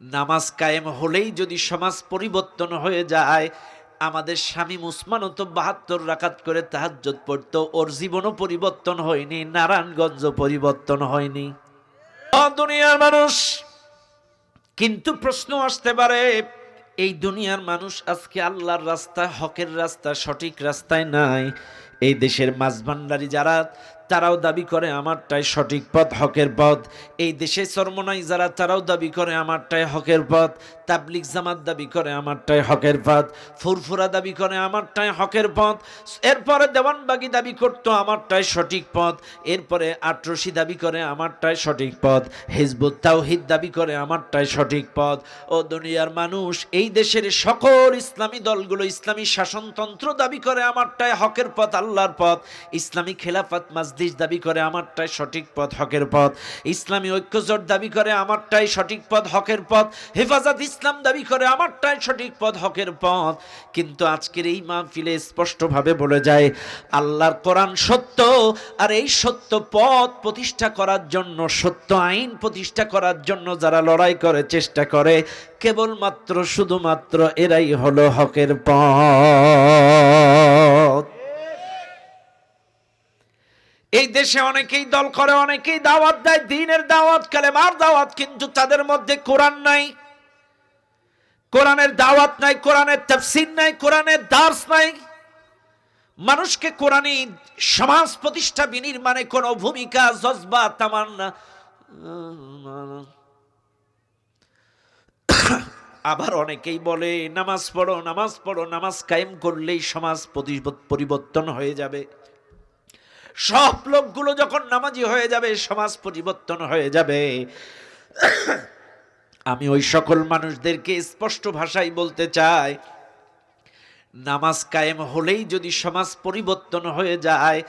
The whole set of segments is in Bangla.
নামাজ কায়েম হলেই যদি সমাজ পরিবর্তন হয়ে যায়, আমাদের স্বামী মুসমানও তো বাহাত্তর রাকাত করে তাহাজ্জত পড়তো, ওর জীবনও পরিবর্তন হয়নি, নারায়ণগঞ্জ পরিবর্তন হয়নি। দুনিয়ার মানুষ। কিন্তু প্রশ্ন আসতে পারে, এই দুনিয়ার মানুষ আজকে আল্লাহর রাস্তা, হকের রাস্তা, সঠিক রাস্তায় নাই। এই দেশের মাঝভান্ডারি যারা তারাও দাবি করে, আমারটাই সঠিক পথ, হকের পথ। এই দেশে চর্মনাই যারা, তারাও দাবি করে, আমারটাই হকের পথ। তাবলিক জামাত দাবি করে, আমারটাই হকের পথ। ফুরফুরা দাবি করে, আমারটাই হকের পথ। এরপরে দেওয়ানবাগি দাবি করতো, আমারটাই সঠিক পথ। এরপরে আটরশি দাবি করে, আমারটাই সঠিক পথ। হিজবুত তাওহিদ দাবি করে, আমারটাই সঠিক পথ। ও দুনিয়ার মানুষ, এই দেশের সকল ইসলামী দলগুলো, ইসলামী শাসনতন্ত্র দাবি করে, আমারটাই হকের পথ, আল্লাহর পথ। ইসলামী খেলাফত মাজলিস দাবি করে, আমারটাই সঠিক পথ, হকের পথ। ইসলামী ঐক্যজোট দাবি করে, আমারটাই সঠিক পথ, হকের পথ। হেফাজত ইসলাম দাবি করে, আমারটাই সঠিক পথ, হকের পথ। কিন্তু আজকের এই মাহফিলে স্পষ্টভাবে বলে যায়, আল্লাহর কোরআন সত্য, আর এই সত্য পথ প্রতিষ্ঠা করার জন্য, সত্য আইন প্রতিষ্ঠা করার জন্য যারা লড়াই করে, চেষ্টা করে, কেবলমাত্র, শুধুমাত্র এরাই হলো হকের পথ। এই দেশে অনেকেই দল করে, অনেকেই দাওয়াত দেয়। দিনের দাওয়াত, কালেমার দাওয়াত, কিন্তু তাদের মধ্যে কোরআন নাই। কোরআনের দাওয়াত নাই, কোরআনের তাফসির নাই, কোরআনের দার্স নাই। মানুষকে কোরআনই সমাজ প্রতিষ্ঠা বিনির্মাণে কোনো ভূমিকা, জজবা, তামান্না, আবার অনেকেই বলে, নামাজ পড়ো নামাজ পড়ো, নামাজ কায়েম করলেই সমাজ পরিবর্তন হয়ে যাবে। সব লোকগুলো যখন নামাজি হয়ে যাবে, সমাজ পরিবর্তন হয়ে যাবে। আমি ওই সকল মানুষদেরকে স্পষ্ট ভাষায় বলতে চাই, নামাজ কায়েম হলেই যদি সমাজ পরিবর্তন হয়ে যায়,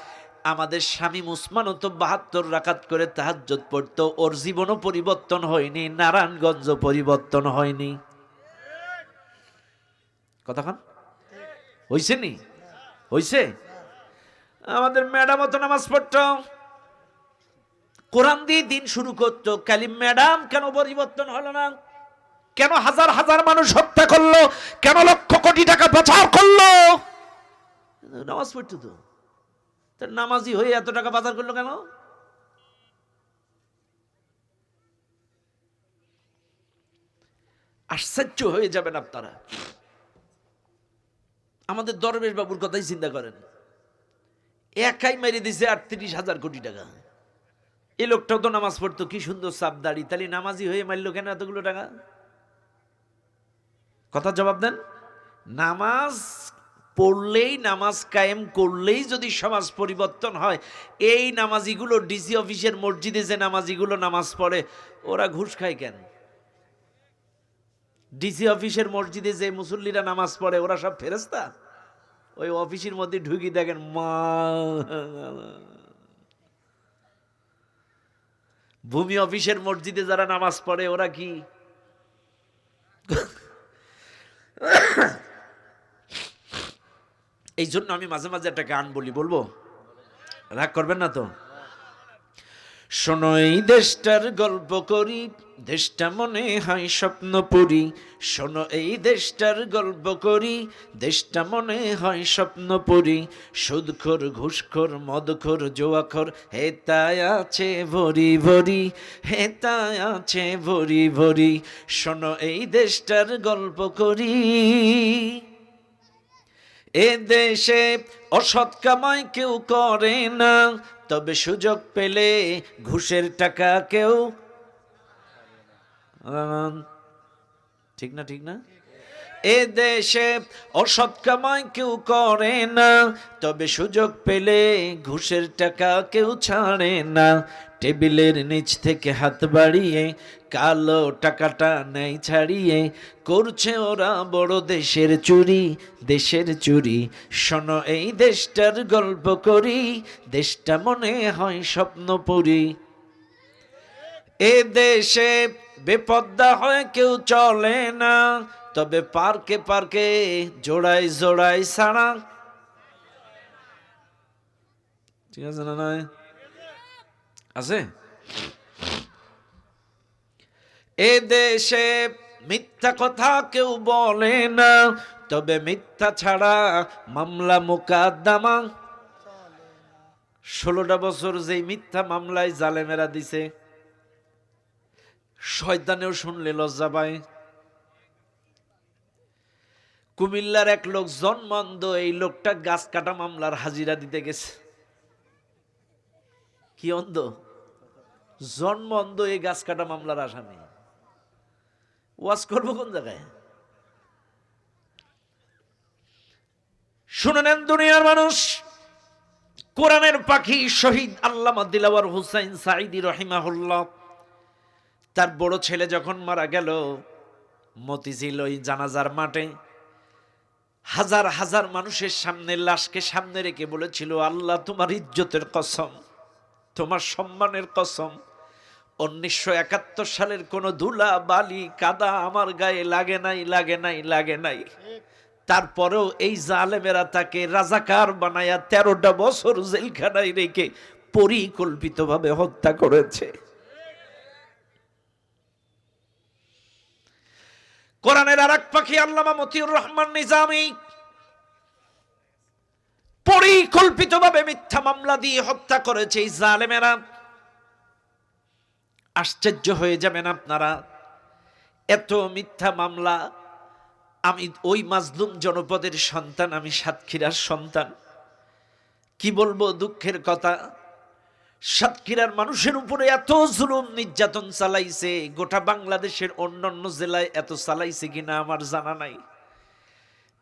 আমাদের স্বামী মুসমানও তো বাহাত্তর রাকাত করে তাহাজ্জত পড়তো, ওর জীবনও পরিবর্তন হয়নি নারায়ণগঞ্জ পরিবর্তন হয়নি। কতক্ষণ হইছে নি? হইছে? আমাদের ম্যাডামও তো নামাজ পড়তো। কোরআন দিয়ে দিন শুরু করতো। কালিম ম্যাডাম কেন পরিবর্তন হলো না? কেন হাজার হাজার মানুষ হত্যা করল? কেন লক্ষ কোটি টাকা পাচার করল? নামাজ পড়তো তো নামাজি হয়ে এত টাকা পাচার করল কেন? আশ্চর্য হয়ে যাবেন আপনারা। আমাদের দরবেশ বাবুর কথাই চিন্তা করেন। একাই মেরে দিছে আটত্রিশ হাজার কোটি টাকা। এই লোকটাও তো নামাজ পড়তো, কি সুন্দর সাপ দাড়ি। তাহলে নামাজি হয়ে মারলো কেন এতগুলো টাকা? কথা জবাব দেন। নামাজ পড়লেই, নামাজ কায়েম করলেই যদি সমাজ পরিবর্তন হয়, এই নামাজিগুলো ডিসি অফিসের মসজিদে যে নামাজিগুলো নামাজ পড়ে, ওরা ঘুষ খায় কেন? ডিসি অফিসের মসজিদে যে মুসল্লিরা নামাজ পড়ে, ওরা সব ফেরেস্তা ওই অফিসের মধ্যে ঢুকি দেখেন, মা। ভূমি অফিসের মসজিদে যারা নামাজ পড়ে, ওরা কি? এই জন্য আমি মাঝে মাঝে একটা গান বলি, বলব? রাগ করবেন না তো? শোনো এই দেশটার গল্প করি, দেশটা মনে হয় স্বপ্ন পুরি শোনো এই দেশটার গল্প করি, দেশটা মনে হয় স্বপ্ন পুরি সুদখোর, ঘুষখোর, মদখোর, জোয়াখোর, হেতায় আছে ভরি ভরি, হেতায় আছে ভরি ভরি। শোনো এই দেশটার গল্প করি। এ দেশে অসৎ কামাই কেউ করে না, তবে সুযোগ পেলে ঘুষের টাকা কেউ ঠিক না ঠিক না? এ দেশে অসৎ কামাই কেউ করে না, তবে সুযোগ পেলে ঘুষের টাকা কেউ ছাড়ে না। টেবিলের নিচ থেকে হাত বাড়িয়ে কালো টাকাটা নেই ছাড়িয়ে, করছে ওরা বড় দেশের চুরি দেশের চুরি। শোনো, এই দেশটার গল্প করি, দেশটা মনে হয় স্বপ্নপুরী। এ দেশে বেপদ্দা হয় কেউ চলে না, তবে পার্কে পার্কে জোড়াই জোড়াই সারা ঠিক আছে না নয় আছে এ দেশে মিথ্যা কথা কেউ বলে না, তবে মিথ্যা ছাড়া মামলা মোকাদ্দামা। ষোলোটা বছর যেই মিথ্যা মামলায় জালেমেরা দিছে, শয়তানেও শুনলে লজ্জা পায়। কুমিল্লার এক লোক জন্মন্ধ, এই লোকটা গাছ কাটা মামলার হাজিরা দিতে গেছে। কি অন্ধ? জন্ম অন্ধ এই গাছ কাটা মামলার আসামি। ওয়াজ করব কোন জায়গায়? শুনে নেন দুনিয়ার মানুষ, কোরআনের পাখি শহীদ আল্লামা দিলাওয়ার হুসাইন সাইদি রহিমাহুল্লাহ, তার বড় ছেলে যখন মারা গেল, মতিঝিল ওই জানাজার মাঠে, হাজার হাজার মানুষের সামনে লাশকে সামনে রেখে বলেছিল, আল্লাহ তোমার ইজ্জতের কসম। তোমার সম্মানের কসম, উনিশশো একাত্তর সালের কোনো ধুলা বালি কাদা আমার গায়ে লাগে নাই লাগে নাই লাগে নাই। তারপরেও এই জালেমেরা তাকে রাজাকার বানায়া তেরোটা বছর জেলখানায় রেখে পরিকল্পিতভাবে হত্যা করেছে। কোরআনের আর এক পাখি আল্লামা মতিউর রহমান নিজামী পরিকল্পিতভাবে মিথ্যা মামলা দিয়ে হত্যা করেছে এই জালেমেরা। আশ্চর্য হয়ে যাবেন আপনারা, এত মিথ্যা মামলা, আমি ওই মাজলুম জনপদের সন্তান, আমি সাতক্ষীরার সন্তান। কি বলব দুঃখের কথা, সাতক্ষীরার মানুষের উপরে এত জুলুম নির্যাতন চালাইছে, গোটা বাংলাদেশের অন্যান্য জেলায় এত চালাইছে কিনা আমার জানা নাই।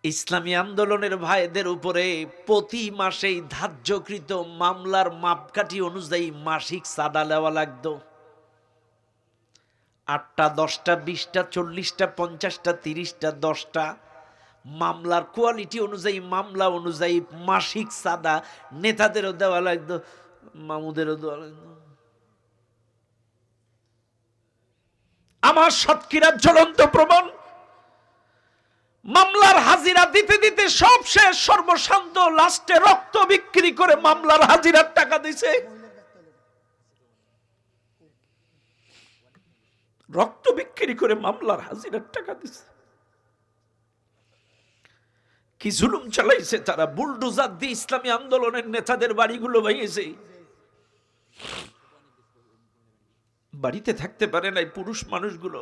ইসলামী আন্দোলনের ভাইদের উপরে প্রতি মাসেই ধার্যকৃত মামলার মাপকাঠি অনুযায়ী মাসিক চাঁদা নেওয়া লাগতো। আটটা, দশটা, বিশটা, চল্লিশটা, পঞ্চাশটা, তিরিশটা, দশটা। মামলার কোয়ালিটি অনুযায়ী, মামলা অনুযায়ী মাসিক চাঁদা নেতাদেরও দেওয়া লাগতো, মামুদেরও দেওয়া লাগতো। আমার সাতক্ষীরার জ্বলন্ত প্রমাণ? মামলার হাজিরা দিতে দিতে সব শেষ, সর্বশান্ত, লাস্টে রক্ত বিক্রি করে মামলার হাজিরার টাকা দিছে। রক্ত বিক্রি করে মামলার হাজিরার টাকা দিছে। কি জুলুম চালাইছে তারা? বুলডোজার দিয়ে ইসলামী আন্দোলনের নেতাদের বাড়িগুলো ভেঙেছে বাড়িতে থাকতে পারে নাই পুরুষ মানুষগুলো।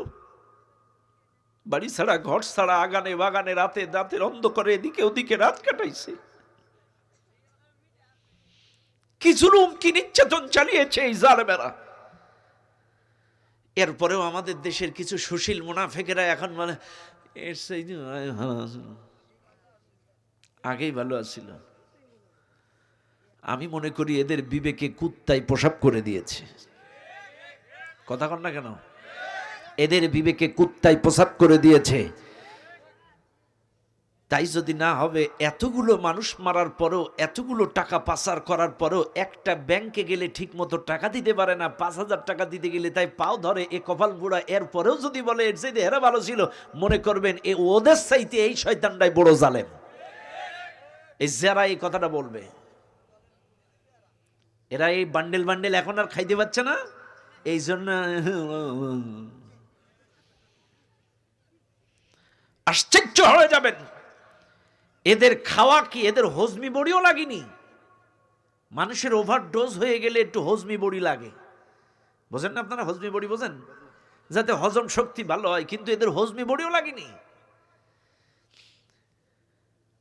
বাড়ি ছাড়া, ঘর ছাড়া, আগানে বাগানে রাতে দাঁতের অন্ধকারে এদিকে ওদিকে রাত কাটাইছে। কি জুলুম কি নির্যাতন চালিয়েছে এই জালেমেরা। এরপরেও আমাদের দেশের কিছু সুশীল মুনাফেকেরা এখন মানে। আগেই ভালো আছিল। আমি মনে করি এদের বিবেকে কুত্তায় প্রসাব করে দিয়েছে। কথা কন না কেন? এদের বিবেকে কুত্তায় প্রসাব করে দিয়েছে। তাই যদি না হবে, এতগুলো মানুষ মারার পরেও, এতগুলো টাকা পাচার করার পরেও একটা ব্যাংকে গেলে ঠিক মতো টাকা দিতে পারে না, পাঁচ হাজার টাকা দিতে গেলে তাই পাও ধরে এ কপাল বুড়া। এর পরেও যদি বলে, এর চাইতে হেরা ভালো ছিল, মনে করবেন এ ওদের চাইতে এই শয়তানটাই বড় জালেম। এই যারা এই কথাটা বলবে, এরা এই বান্ডেল বান্ডেল এখন আর খাইতে পাচ্ছে না? এই জন্য আশ্চর্য হয়ে যাবেন। এদের খাওয়া কি, এদের হজমি বড়িও লাগেনি? মানুষের ওভারডোজ হয়ে গেলে একটু হজমি বড়ি লাগে। বোঝেন না আপনারা হজমি বড়ি বোঝেন? যাতে হজম শক্তি ভালো হয়, কিন্তু এদের হজমি বড়িও লাগেনি।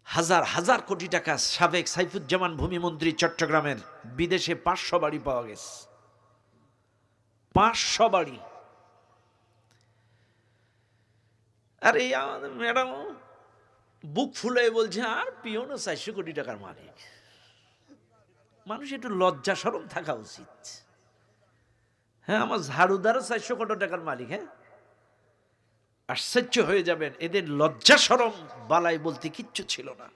হাজার হাজার কোটি টাকা সাবেক সাইফুজ্জামান ভূমিমন্ত্রী চট্টগ্রামের বিদেশে পাঁচশো বাড়ি পাওয়া গেছে। পাঁচশো বাড়ি। আর এই আমাদের ম্যাডাম, বুক ফুলে বলছে, আর পিওনও চারশো কোটি টাকার মালিক। মানুষ একটু লজ্জা সরম থাকা উচিত। হ্যাঁ আমার ঝাড়ুদারও চারশো কোটি টাকার মালিক হ্যাঁ? আশ্চর্য হয়ে যাবেন, এদের লজ্জা সরম বালাই বলতে কিচ্ছু ছিল না।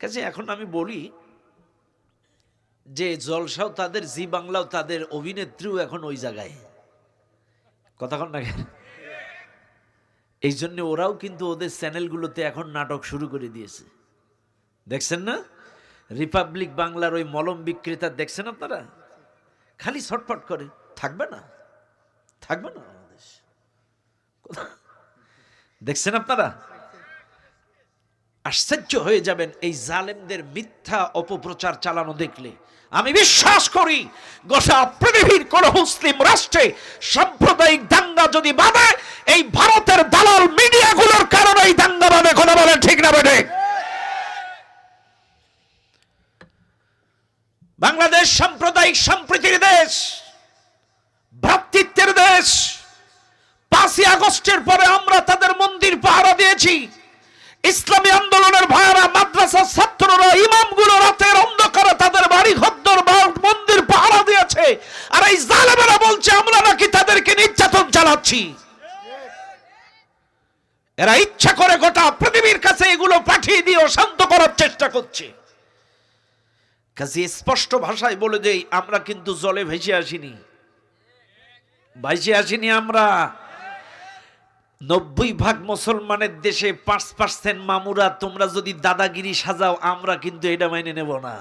কাজে এখন আমি বলি যে, জলসাও তাদের, জি বাংলাও তাদের অভিনেত্রীও এখন ওই জায়গায়। কতক্ষণ না কেন? এই জন্য ওরাও কিন্তু ওদের চ্যানেলগুলোতে এখন নাটক শুরু করে দিয়েছে। দেখছেন না? রিপাবলিক বাংলার ওই মলম বিক্রেতা, দেখছেন আপনারা? খালি ছটফট করে। থাকবে না? থাকবে না দেখছেন আপনারা? আশ্চর্য হয়ে যাবেন এই জালেমদের মিথ্যা অপপ্রচার চালানো দেখলে। আমি বিশ্বাস করি, গোটা পৃথিবীর কোন মুসলিম রাষ্ট্রে সাম্প্রদায়িক দাঙ্গা যদি বাঁধে, এই ভারতের দালাল মিডিয়াগুলোর কারণে এই দাঙ্গা বাঁধে, কথা বলেন ঠিক না বেটে বাংলাদেশ সাম্প্রদায়িক সম্প্রীতির দেশ, ভ্রাতৃত্বের দেশ। পাঁচই আগস্টের পরে আমরা তাদের মন্দির পাহারা দিয়েছি। ইসলামী আন্দোলনের ভাইয়েরা মাদ্রাসার ছাত্ররা ইমামগুলো রাতের অন্ধকারে তাদের বাড়ি ঘদ্দর মন্দির পাহারা দিয়েছে। আর এই জালেমেরা বলছে, আমরা নাকি তাদেরকে নির্যাতন চালাচ্ছি। এরা ইচ্ছা করে গোটা পৃথিবীর কাছে এগুলো পাঠিয়ে দিয়ে শান্ত করার চেষ্টা করছে। কাজে, স্পষ্ট ভাষায় বলে দেই, আমরা কিন্তু জলে ভেসে আসিনি। ভাইসে আসিনি আমরা। নব্বই ভাগ মুসলমানের দেশে পাঁচ পার্সেন্ট মামুরা, তোমরা যদি দাদাগিরি সাজাও, আমরা কিন্তু এটা মেনে নেব না।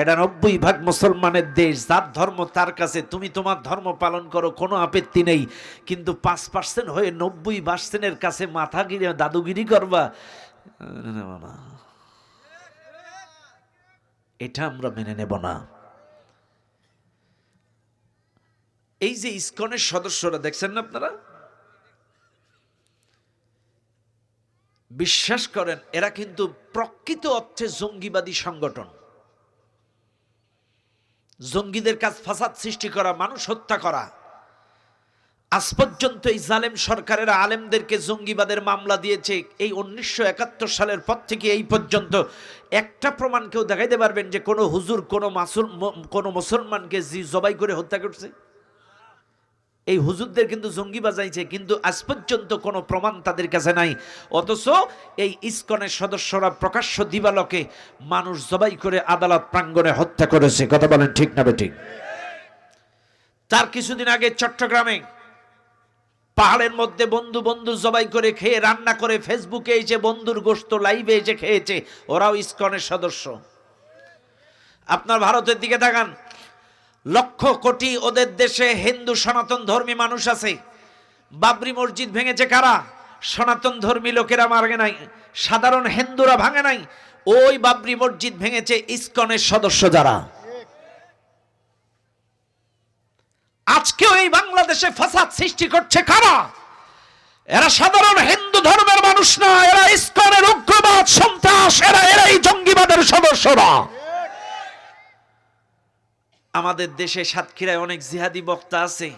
এটা নব্বই ভাগ মুসলমানের দেশ, যার ধর্ম তার কাছে। তুমি তোমার ধর্ম পালন করো, কোনো আপত্তি নেই। কিন্তু পাঁচ পার্সেন্ট হয়ে নব্বই পার্সেন্টের কাছে মাথা গিরে দাদুগিরি করবা না। এটা আমরা মেনে নেব না। এই যে ইস্কনের সদস্যরা, দেখছেন না আপনারা? বিশ্বাস করেন, এরা কিন্তু প্রকৃত অর্থে জঙ্গিবাদী সংগঠন। জঙ্গিদের কাজ ফাসাদ সৃষ্টি করা, মানুষ হত্যা করা। আজ পর্যন্ত এই জালেম সরকারের আলেমদেরকে জঙ্গিবাদের মামলা দিয়েছে। এই উনিশশো একাত্তর সালের পর থেকে এই পর্যন্ত একটা প্রমাণ কেউ দেখাইতে পারবেন যে কোনো হুজুর, কোনো মাসুল কোনো মুসলমানকে জি জবাই করে হত্যা করছে। এই হুজুরদের কিন্তু জঙ্গি বাজাইছে, কিন্তু আজ পর্যন্ত কোনো প্রমাণ তাদের কাছে নাই। অথচ এই ইসকনের সদস্যরা প্রকাশ্য দিবালকে মানুষ জবাই করে আদালত প্রাঙ্গণে হত্যা করেছে। কথা বলেন ঠিক না ঠিক তার কিছুদিন আগে চট্টগ্রামে পাহাড়ের মধ্যে বন্ধু বন্ধু জবাই করে খেয়ে, রান্না করে ফেসবুকে এসে বন্ধুর গোস্ত লাইভে এসে খেয়েছে। ওরাও ইসকনের সদস্য। আপনার ভারতের দিকে তাকান। লক্ষ কোটি ওদের দেশে হিন্দু সনাতন ধর্মী মানুষ আছে। বাবরি মসজিদ ভেঙেছে কারা? সনাতন ধর্মী লোকেরা মারে নাই। সাধারণ হিন্দুরা ভাঙে নাই। ওই বাবরি মসজিদ ভেঙেছে ইসকনের সদস্য যারা। আজকেও এই বাংলাদেশে ফাসাদ সৃষ্টি করছে কারা? এরা সাধারণ হিন্দু ধর্মের মানুষ না, এরা ইসকনের উগ্রবাদ সন্ত্রাস, এরা এরাই জঙ্গিবাদের সদস্যরা। আমাদের দেশে সাতক্ষীরায় অনেক জিহাদি বক্তা আছে।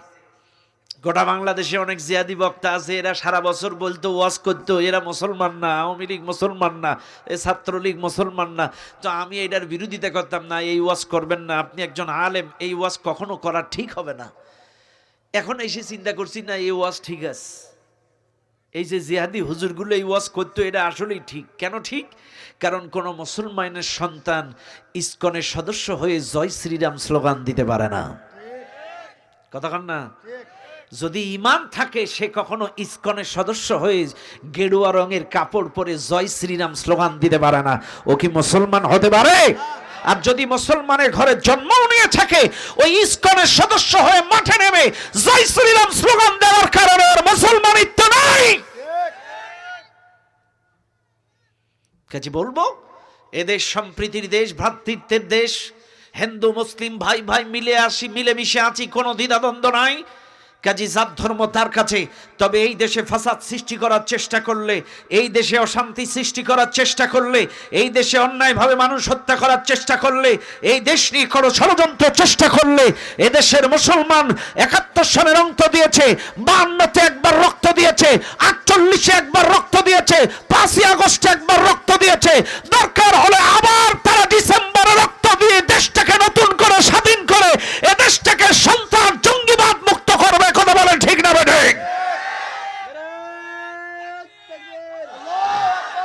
গোটা বাংলাদেশে অনেক জিহাদি বক্তা আছে। এরা সারা বছর বলতো, ওয়াজ করতো, এরা মুসলমান না, আওয়ামী লীগ মুসলমান না, এ ছাত্রলীগ মুসলমান না। তো আমি এটার বিরোধিতা করতাম না, এই ওয়াজ করবেন না, আপনি একজন আলেম, এই ওয়াজ কখনো করা ঠিক হবে না। এখন এসে চিন্তা করছি, না, এই ওয়াজ ঠিক আছে। এই যে জিহাদি হুজুরগুলো এই ওয়াজ করতো, এটা আসলেই ঠিক। কেন ঠিক? কারণ কোন মুসলমানের সন্তান ইস্কনের সদস্য হয়ে জয় শ্রীরাম স্লোগান দিতে পারে না। কথা কন না? যদি ইমান থাকে, সে কখনো ইস্কনের সদস্য হয়ে গেরুয়া রঙের কাপড় পরে জয় শ্রীরাম স্লোগান দিতে পারে না। ও কি মুসলমান হতে পারে? আর যদি মুসলমানের ঘরে জন্ম নিয়ে থাকে, ওই ইসকনের সদস্য হয়ে মাঠে নেমে জয় শ্রীরাম স্লোগান দেওয়ার কারণে আর মুসলমানিত্ব নাই। কাজে বলব, এদেশ সম্প্রীতির দেশ, ভ্রাতৃত্বের দেশ, হিন্দু, মুসলিম ভাই ভাই মিলে আসি, মিলেমিশে আছি, কোনো দ্বিধাদ্বন্দ্ব নাই। কাজী জাত ধর্ম তার কাছে, তবে এই দেশে ফাসাদ সৃষ্টি করার চেষ্টা করলে, এই দেশে অশান্তি সৃষ্টি করার চেষ্টা করলে, এই দেশে অন্যায়ভাবে মানুষ হত্যা করার চেষ্টা করলে, এই দেশ নিয়ে কোনো ষড়যন্ত্র চেষ্টা করলে এদেশের মুসলমান একাত্তর সালে রক্ত দিয়েছে বান্নতে একবার রক্ত দিয়েছে, আটচল্লিশে একবার রক্ত দিয়েছে, পাঁচই আগস্টে একবার রক্ত দিয়েছে, দরকার হলে আবার তারা ডিসেম্বরে রক্ত দিয়ে দেশটাকে নতুন করে, স্বাধীন করে, এ দেশটাকে সন্ত্রাস জঙ্গিবাদ মুক্ত করবে কথা বলেন ঠিক না বেঠিক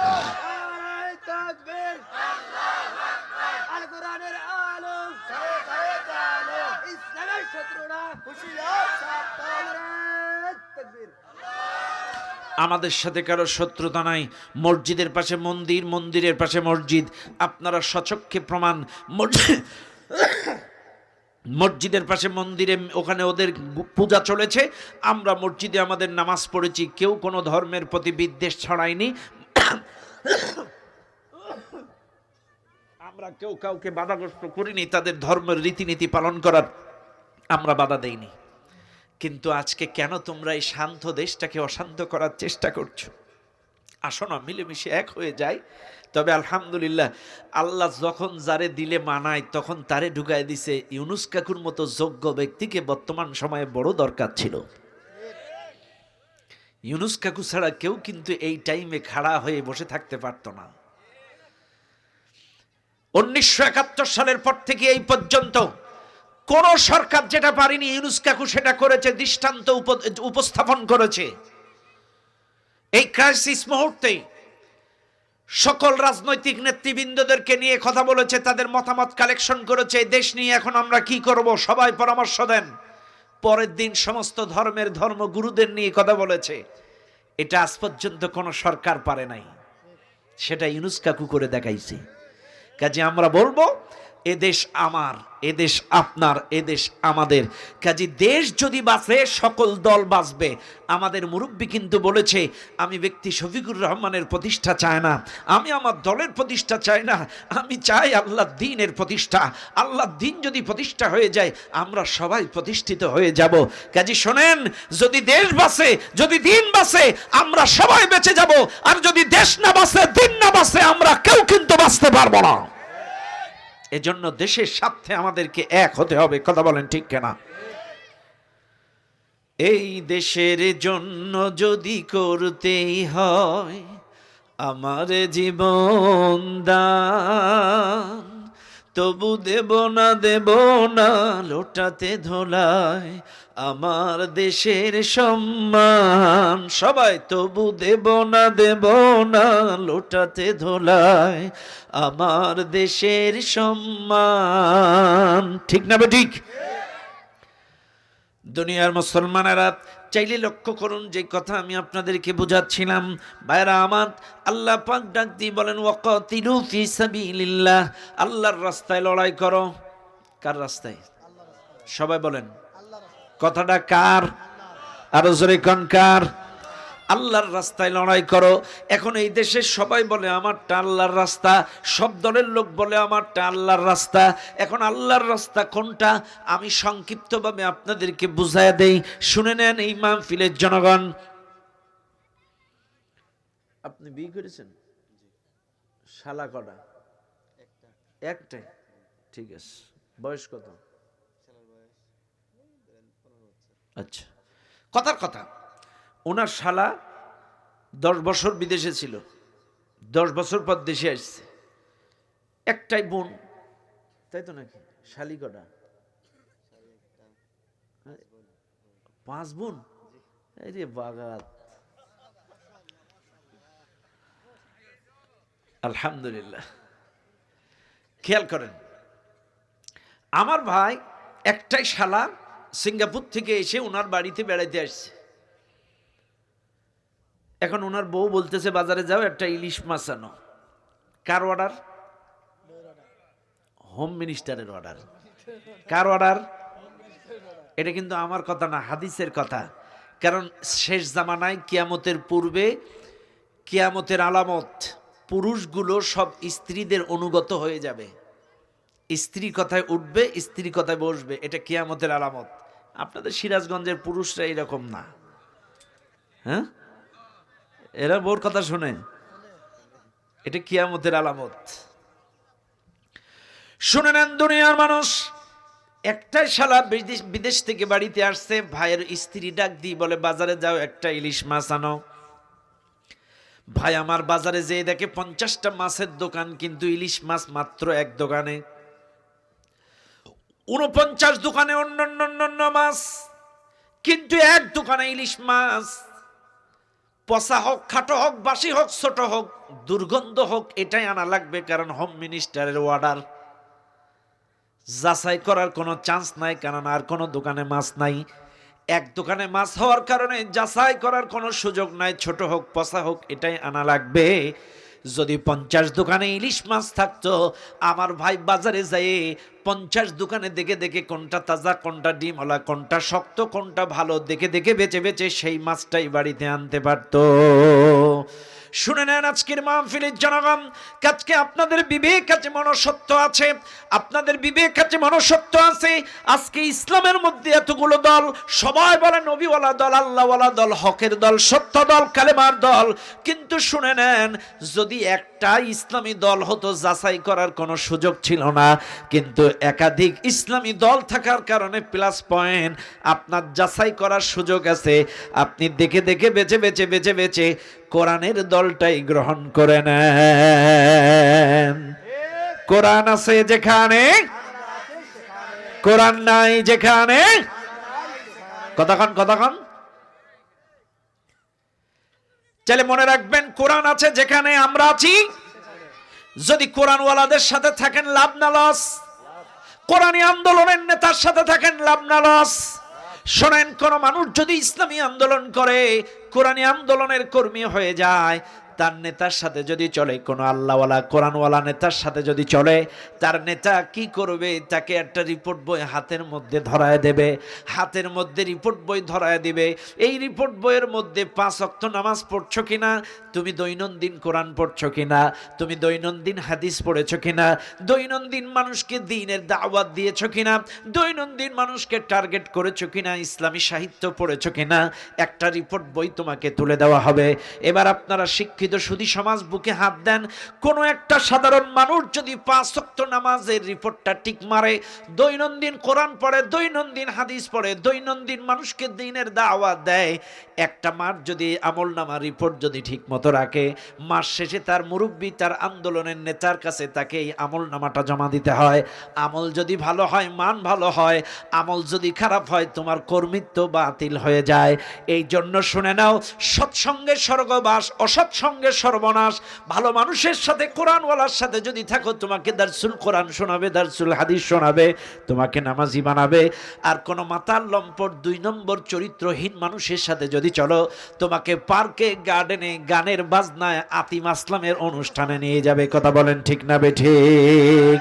নারায়ে তাকবীর আল কোরআনের আলো ইসলামের শত্রুরা হুঁশিয়ার নারায়ে তাকবীর আমাদের সাথে কারও শত্রুতা নাই। মসজিদের পাশে মন্দির, মন্দিরের পাশে মসজিদ। আপনারা সচক্ষে প্রমাণ। মসজিদ মসজিদের পাশে মন্দিরে ওখানে ওদের পূজা চলেছে। আমরা মসজিদে আমাদের নামাজ পড়েছি। কেউ কোনো ধর্মের প্রতি বিদ্বেষ ছড়ায়নি। আমরা কেউ কাউকে বাধাগ্রস্ত করিনি। তাদের ধর্মের রীতিনীতি পালন করার আমরা বাধা দেইনি। কিন্তু আজকে কেন তোমরা এই শান্ত দেশটাকে অশান্ত করার চেষ্টা করছ? আসো না, মিলেমিশে এক হয়ে যায় তবে আলহামদুলিল্লাহ, আল্লাহ যখন যারে দিলে মানায়, তখন তারে ঢুকায় দিছে। ইউনুস কাকুর মতো যোগ্য ব্যক্তিকে বর্তমান সময়ে বড় দরকার ছিল। ইউনুস কাকু ছাড়া কেউ কিন্তু এই টাইমে খাড়া হয়ে বসে থাকতে পারতো না। উনিশশো একাত্তর সালের পর থেকে এই পর্যন্ত কোন সরকার যেটা পারেনি, ইউনুস কাকু সেটা করেছে, দৃষ্টান্ত উপ- উপস্থাপন করেছে। এই ক্রাইসিস মুহূর্তে সকল রাজনৈতিক নেতৃবৃন্দদেরকে নিয়ে কথা বলেছে, তাদের মতামত কালেকশন করেছে দেশ নিয়ে এখন আমরা কি করব, সবাই পরামর্শ দেন। পরের দিন সমস্ত ধর্মের ধর্মগুরুদের নিয়ে কথা বলেছে। এটা আজ পর্যন্ত কোনো সরকার পারে নাই। সেটা ইউনুস কাকু করে দেখাইছে। কাজে আমরা বলব এদেশ আমার এদেশ আপনার এদেশ আমাদের। কাজে দেশ যদি বাঁচে, সকল দল বাঁচবে। আমাদের মুরব্বী কিন্তু বলেছে, আমি ব্যক্তি শফিকুর রহমানের প্রতিষ্ঠা চায় না। আমি আমার দলের প্রতিষ্ঠা চাই না। আমি চাই আল্লাহ দিনের প্রতিষ্ঠা। আল্লাহ দিন যদি প্রতিষ্ঠা হয়ে যায়, আমরা সবাই প্রতিষ্ঠিত হয়ে যাব। কাজে শোনেন, যদি দেশ বাঁচে, যদি দিন বাঁচে, আমরা সবাই বেঁচে যাব। আর যদি দেশ না বাঁচে, দিন না বাঁচে, আমরা কেউ কিন্তু বাঁচতে পারব না। এজন্য দেশের স্বার্থে আমাদেরকে এক হতে হবে। কথা বলেন ঠিক কেনা? এই দেশের জন্য যদি করতেই হয়, আমার জীবন দান। তবু দেব না দেব না, লোটাতে ধোলায় আমার দেশের সম্মান। সবাই তবু দেব না দেব না, লোটাতে ধোলায় আমার দেশের সম্মান। ঠিক না ঠিক? দুনিয়ার মুসলমানেরা চাইলে লক্ষ্য করুন, যে কথা আমি আপনাদেরকে বোঝাচ্ছিলাম। ভাইরা আমার আল্লাহ পাক ডাক দিয়ে বলেন, ওয়াকাতিলু ফি সাবিলিল্লাহ। আল্লাহর রাস্তায় লড়াই করো। কার রাস্তায়? সবাই বলেন, কথাটা কার? আরও জোরে কন, কার? আল্লাহর রাস্তায় লড়াই করো। এখন এই দেশের সবাই বলে আমারটা আল্লাহর রাস্তা। সব দলের লোক বলে আমারটা আল্লাহর রাস্তা। এখন আল্লাহর রাস্তা কোনটা? আমি সংক্ষিপ্তভাবে আপনাদেরকে বুঝায় দেই। শুনে নেন এই মাহফিলের জনগণ। আপনি বিয়ে করেছেন? শালা কটা? একটাই ঠিক আছে। বয়স কত? আচ্ছা। কথার কথা। ওনার শালা দশ বছর বিদেশে ছিল। দশ বছর পর দেশে আসছে। একটাই বোন। তাই তো নাকি? শালি কটা? পাঁচ বোন? রে বাগাত। আলহামদুলিল্লাহ। খেয়াল করেন, আমার ভাই একটাই শালা সিঙ্গাপুর থেকে এসে ওনার বাড়িতে বেড়াইতে আসছে। এখন ওনার বউ বলতেছে, বাজারে যাও, একটা ইলিশ মাছ আনো। কার অর্ডার হোম মিনিস্টারের অর্ডার কার অর্ডার এটা কিন্তু আমার কথা না, হাদিসের কথা। কারণ শেষ জামানায় কিয়ামতের পূর্বে, কিয়ামতের আলামত, পুরুষগুলো সব স্ত্রীদের অনুগত হয়ে যাবে। স্ত্রী কথায় উঠবে, স্ত্রী কথায় বসবে। এটা কিয়ামতের আলামত। আপনাদের সিরাজগঞ্জের পুরুষরা এরকম না। হ্যাঁ? এরা বোর কথা শোনে। এটা কিয়ামতের আলামত। শুনে নেন দুনিয়ার মানুষ, একটাই শালা বিদেশ বিদেশ থেকে বাড়িতে আসছে, ভাইয়ের স্ত্রী ডাক দিয়ে বলে, বাজারে যাও, একটা ইলিশ মাছ আনো। ভাই, আমার বাজারে যেয়ে দেখে পঞ্চাশটা মাছের দোকান, কিন্তু ইলিশ মাছ মাত্র এক দোকানে। উনপঞ্চাশ দোকানে অন্য অন্য অন্য অন্য মাছ, কিন্তু এক দোকানে ইলিশ মাছ। পচা হোক, খাটো হোক, বাসি হোক, ছোট হোক, দুর্গন্ধ হোক, এটাই আনা লাগবে, কারণ হোম মিনিস্টারের অর্ডার যাচাই করার কোনো চান্স নাই, কারণ আর কোনো দোকানে মাছ নাই। এক দোকানে মাছ হওয়ার কারণে যাচাই করার কোনো সুযোগ নাই, ছোট হোক, পচা হোক, এটাই আনা লাগবে। যদি পঞ্চাশ দোকানে ইলিশ মাছ থাকতো, আমার ভাই বাজারে যায় পঞ্চাশ দোকানে দেখে দেখে কোনটা তাজা, কোনটা ডিমওয়ালা, কোনটা শক্ত, কোনটা ভালো, দেখে দেখে বেছে বেছে সেই মাছটাই বাড়িতে আনতে পারতো। শুনে নেন আজকের মাহফিলের জনগণ আজকে আপনাদের বিবেক আছে মনসত্ব আছে। আপনাদের বিবেক আছে মনসত্ব আছে। আজকে ইসলামের মধ্যে এতগুলো দল, সবাই বলে নবীওয়ালা দল, আল্লাহওয়ালা দল, হকের দল, সত্য দল, কালেমার দল। কিন্তু শুনে নেন, যদি একটা ইসলামী দল হতো, যাচাই করার কোনো সুযোগ ছিল না। কিন্তু একাধিক ইসলামী দল থাকার কারণে প্লাস পয়েন্ট আপনার যাচাই করার সুযোগ আছে। আপনি দেখে দেখে, বেছে বেছে বেছে বেছে কোরআনের দলটাই গ্রহণ করে নেন। কোরআন আছে যেখানে? কোরআন নাই যেখানে? কতক্ষণ কতক্ষণ চাইলে মনে রাখবেন, কোরআন আছে যেখানে আমরা আছি। যদি কোরআনওয়ালাদের সাথে থাকেন, লাভ না লস। কোরআনী আন্দোলনের নেতার সাথে থাকেন, লাভ না লস। শোনেন কোন মানুষ যদি ইসলামী আন্দোলন করে কোরআনী আন্দোলনের কর্মী হয়ে যায় তার নেতার সাথে যদি চলে, কোনো আল্লাহওয়ালা, কোরআনওয়ালা নেতার সাথে যদি চলে, তার নেতা কি করবে? তাকে একটা রিপোর্ট বই হাতের মধ্যে ধরায় দেবে, হাতের মধ্যে রিপোর্ট বই ধরায় দিবে। এই রিপোর্ট বইয়ের মধ্যে পাঁচ অক্ত নামাজ পড়ছো কিনা? তুমি দৈনন্দিন কোরআন পড়ছো কিনা? তুমি দৈনন্দিন হাদিস পড়েছো কিনা? দৈনন্দিন মানুষকে দিনের দাওয়াত দিয়েছ কিনা? দৈনন্দিন মানুষকে টার্গেট করেছ কিনা? ইসলামী সাহিত্য পড়েছো কিনা? একটা রিপোর্ট বই তোমাকে তুলে দেওয়া হবে। এবার আপনারা শিক্ষিত সুদী সমাজ বুকে হাত দেন। কোনো একটা সাধারণ মানুষ যদি পাঁচ অক্ত নামাজের রিপোর্টটা ঠিক মারে, দৈনন্দিন কোরআন পড়ে, দৈনন্দিন হাদিস পড়ে, দৈনন্দিন মানুষকে দিনের দাওয়াত দেয়, একটা মার যদি আমল নামা রিপোর্ট যদি ঠিক মতো রাখে, মাস শেষে তার মুরব্বী, তার আন্দোলনের নেতার কাছে তাকে এই আমল নামাটা জমা দিতে হয়। আমল যদি ভালো হয়, মান ভালো হয়, আমল যদি খারাপ হয়, তোমার কর্মিত্ব বাতিল হয়ে যায়। এই জন্য শুনে নাও, সৎসঙ্গে স্বর্গবাস, অসৎসঙ্গে সর্বনাশ। ভালো মানুষের সাথে, কোরআনওয়ালার সাথে যদি থাকো, তোমাকে দারসুল কোরআন শোনাবে, দারসুল হাদিস শোনাবে, তোমাকে নামাজি বানাবে। আর কোনো মাতাল লম্পট, দুই নম্বর চরিত্রহীন মানুষের সাথে যদি চলো, তোমাকে পার্কে, গার্ডেনে, গানের বাজনায় আতিম আসলামের অনুষ্ঠানে নিয়ে যাবে। কথা বলেন ঠিক না বে ঠিক?